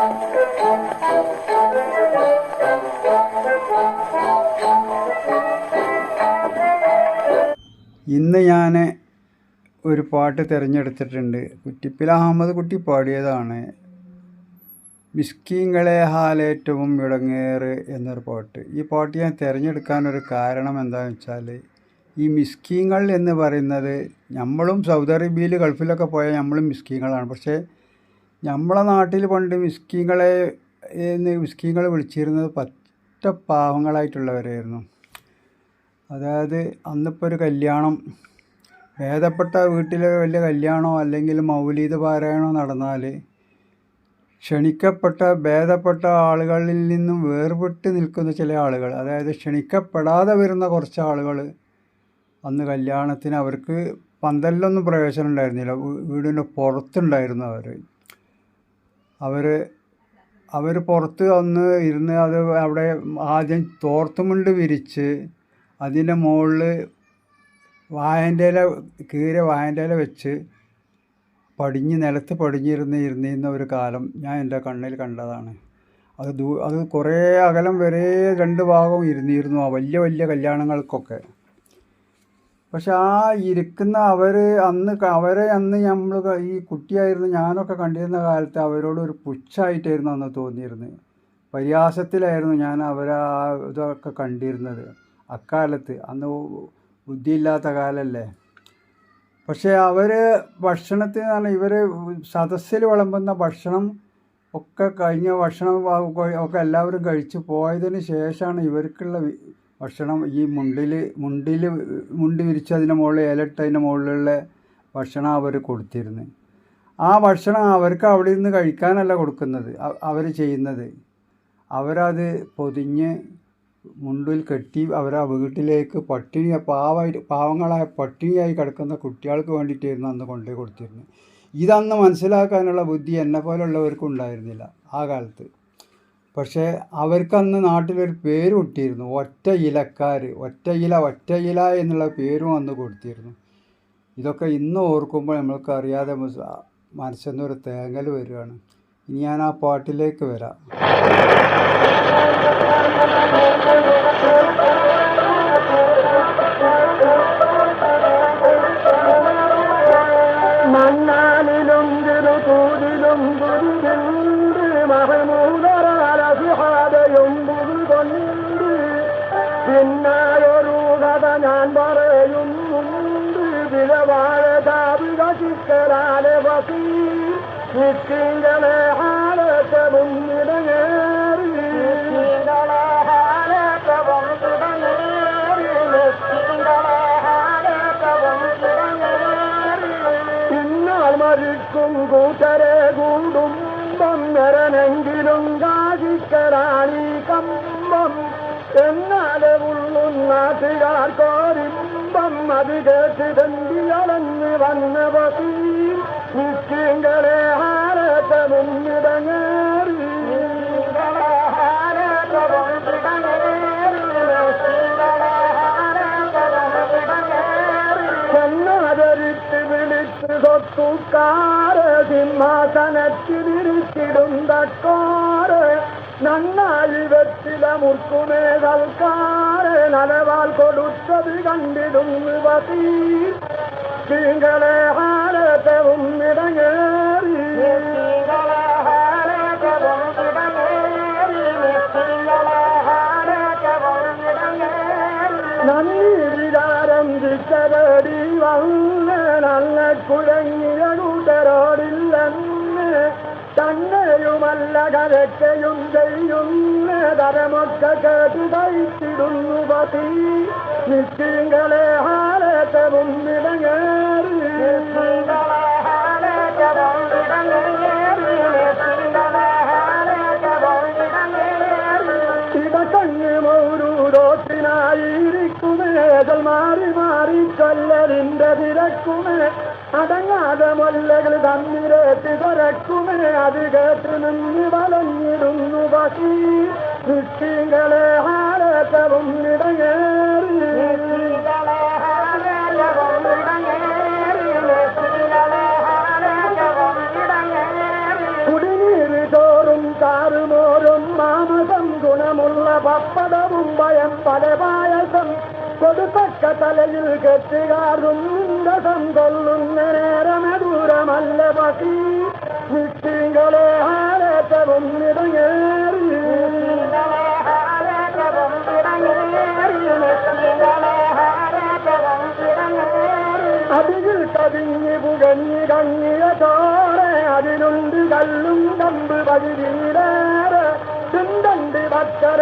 ഇന്ന് ഞാൻ ഒരു പാട്ട് തിരഞ്ഞെടുത്തിട്ടുണ്ട്. കുറ്റിപ്പിൽ അഹമ്മദ് കുട്ടി പാടിയതാണ്. മിസ്കീങ്ങളെ ഹാലേറ്റവും ഇടങ്ങേറ് എന്നൊരു പാട്ട്. ഈ പാട്ട് ഞാൻ തിരഞ്ഞെടുക്കാനൊരു കാരണം എന്താണെന്ന് വെച്ചാൽ ഈ മിസ്കിങ്ങൾ എന്ന് പറയുന്നത് നമ്മളും സൗദി അറേബ്യയിൽ ഗൾഫിലൊക്കെ പോയാൽ നമ്മളും മിസ്കിങ്ങളാണ്. പക്ഷേ നമ്മളെ നാട്ടിൽ പണ്ട് മിസ്കിങ്ങളെ മിസ്കിങ്ങളെ വിളിച്ചിരുന്നത് പറ്റ പാവങ്ങളായിട്ടുള്ളവരായിരുന്നു. അതായത് അന്നിപ്പോൾ ഒരു കല്യാണം ഭേദപ്പെട്ട വീട്ടിലെ വലിയ കല്യാണമോ അല്ലെങ്കിൽ മൗലീദ് പാരായണോ നടന്നാൽ ക്ഷണിക്കപ്പെട്ട ഭേദപ്പെട്ട ആളുകളിൽ നിന്നും വേർപെട്ട് നിൽക്കുന്ന ചില ആളുകൾ അതായത് ക്ഷണിക്കപ്പെടാതെ വരുന്ന കുറച്ച് ആളുകൾ അന്ന് കല്യാണത്തിന് അവർക്ക് പന്തലിലൊന്നും പ്രവേശനം ഉണ്ടായിരുന്നില്ല. വീടിന്റെ പുറത്തുണ്ടായിരുന്നു അവർ അവർ അവർ പുറത്ത് വന്ന് ഇരുന്ന് അത് അവിടെ ആദ്യം തോർത്തുമുണ്ട് വിരിച്ച് അതിന്റെ മുകളിൽ വായന്റെ ഇല കീര വായന്റെ ഇല വെച്ച് പടിഞ്ഞ് നിലത്ത് പടിഞ്ഞിരുന്ന് ഇരുന്നിരുന്ന ഒരു കാലം ഞാൻ എന്റെ കണ്ണിൽ കണ്ടതാണ്. അത് ദൂ അത് കുറേ അകലം വരെ രണ്ട് ഭാഗവും ഇരുന്നിരുന്നു ആ വലിയ വലിയ കല്യാണങ്ങൾക്കൊക്കെ. പക്ഷെ ആ ഇരിക്കുന്ന അവർ അന്ന് അവരെ അന്ന് നമ്മൾ ഈ കുട്ടിയായിരുന്നു ഞാനൊക്കെ കണ്ടിരുന്ന കാലത്ത് അവരോട് ഒരു പുച്ഛായിട്ടായിരുന്നു അന്ന് തോന്നിയിരുന്നത്. പരിഹാസത്തിലായിരുന്നു ഞാൻ അവരെ ഇതൊക്കെ കണ്ടിരുന്നത്. അക്കാലത്ത് അന്ന് ബുദ്ധിയില്ലാത്ത കാലല്ലേ. പക്ഷേ അവർ ഭക്ഷണത്തിന് പറഞ്ഞാൽ ഇവർ സദസ്സിൽ വിളമ്പുന്ന ഭക്ഷണം ഒക്കെ കഴിഞ്ഞ ഭക്ഷണം ഒക്കെ എല്ലാവരും കഴിച്ച് പോയതിന് ശേഷമാണ് ഇവർക്കുള്ള ഭക്ഷണം ഈ മുണ്ടിൽ മുണ്ടിൽ മുണ്ട് വിരിച്ച് അതിന്റെ മുകളിൽ ഇലട്ട് അതിന്റെ മുകളിലുള്ള ഭക്ഷണം അവർ കൊടുത്തിരുന്നു. ആ ഭക്ഷണം അവർക്ക് അവിടെ നിന്ന് കഴിക്കാനല്ല കൊടുക്കുന്നത് അവർ ചെയ്യുന്നത്. അവരത് പൊതിഞ്ഞ് മുണ്ടിൽ കെട്ടി അവരാ വീട്ടിലേക്ക് പട്ടിണി പാവമായിട്ട് പാവങ്ങളായ പട്ടിണിയായി കിടക്കുന്ന കുട്ടികൾക്ക് വേണ്ടിയിട്ടായിരുന്നു അന്ന് കൊണ്ടുപോയി കൊടുത്തിരുന്നത്. ഇതന്ന് മനസ്സിലാക്കാനുള്ള ബുദ്ധി എന്നെ പോലുള്ളവർക്കും ഉണ്ടായിരുന്നില്ല ആ കാലത്ത്. പക്ഷേ അവർക്കന്ന് നാട്ടിലൊരു പേര് കിട്ടിയിരുന്നു ഒറ്റ ഇലക്കാർ ഒറ്റ ഇല ഒറ്റ ഇല എന്നുള്ള പേരും അന്ന് കൊടുത്തിരുന്നു. ഇതൊക്കെ ഇന്ന് ഓർക്കുമ്പോൾ നമ്മൾക്ക് അറിയാതെ മനസ്സെന്നൊരു തേങ്ങൽ വരികയാണ്. ഇനി ഞാൻ ആ പാട്ടിലേക്ക് വരാം. മണ്ണാലിലും തിരുതൂരിലും ഗുരുണ്ട് മഹമൂദരാലസിഹാദയും പുതുകൊണ്ട് പിന്നായൊരു കഥ ഞാൻ പറയുന്നുണ്ട് വിലവാഴ താപിക ചിക്കലാലെ വസീ നിത്യങ്ങളെ ഹാലത്തെ മുന്നിടങ്ങേറി നിത്യങ്ങളെ ഹാലത്തെ മുന്നിടങ്ങേറി നിത്യങ്ങളെ ഹാലത്തെ മുന്നിടങ്ങേറി ഇന്നാൾ മരിക്കും കൂട്ടരെ കൂടുമ്പം നിറനെങ്കിലും കാശിക്കരാണി കമ്പം എന്നാലെ ഉള്ളും നാട്ടുകാർക്കോരിമ്പം അത് കേട്ട് തന്തി അളന്ന് വന്ന പതി നിത്യങ്ങളെ ഹാരത്തെ മുന്നിടങ്ങേറി ഹാരത്തെ മുന്നിടങ്ങേറി ചെന്നാദരിച്ച് വിളിച്ച് സ്വത്തുക്കാര് സിംഹാസനത്തിരിച്ചിടും நல்லாட்காரே நன்னாழி வெற்றில முற்குமேதல்கார நலவால் கொடுத்தது கண்டிடும் வசி. தீங்களே ஹாரத்தவும் இடங்கேறி. நன்னீரிதாரஞ்சித்தபடி வல்ல நல்ல குழங்கிய கூட்டரோடில்லன்னு തന്നെയുമല്ല കരക്കയും ചെയ്യുന്ന തരമൊക്കെ കേട്ട് തയ്ച്ചിടുന്നു പതി. നിത്യങ്ങളെ ഹാരത്തെ മുന്നിടങ്ങേറി മൗരൂരോത്തിനായിരിക്കുമേതൽ മാറി മാറി കല്ലറിന്റെ തിരക്കുമേ അടങ്ങാതെ മൊല്ലകൾ തമ്മിലേറ്റ് തുറക്കുമേ അത് കേട്ട് നിന്ന് വലഞ്ഞിടുന്നു പശി. കൃഷികളെ ഹാരത്തവും ഇടങ്ങേറി. കുടിനീര് ചോറും കാറുമോരും മാമസം ഗുണമുള്ള പപ്പടവും ഭയം പല പായസം കൊടുത്തക്ക തലയിൽ കെട്ടുകാർന്നും നിന്ദസം കൊള്ളുന്ന നേരമെ ദൂരമല്ല പതി നിശ്ചിങ്ങളെ ഹാരേറ്റവും നിറങ്ങേറി അതിൽ കവിഞ്ഞ് പുകഞ്ഞ് കങ്ങിയ ചോറെ അതിലുണ്ട് കല്ലും കമ്പ് പകുതിയിലേറെ ചുണ്ടണ്ട് പച്ചര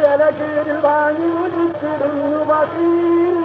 يلك الغني مسلم بصير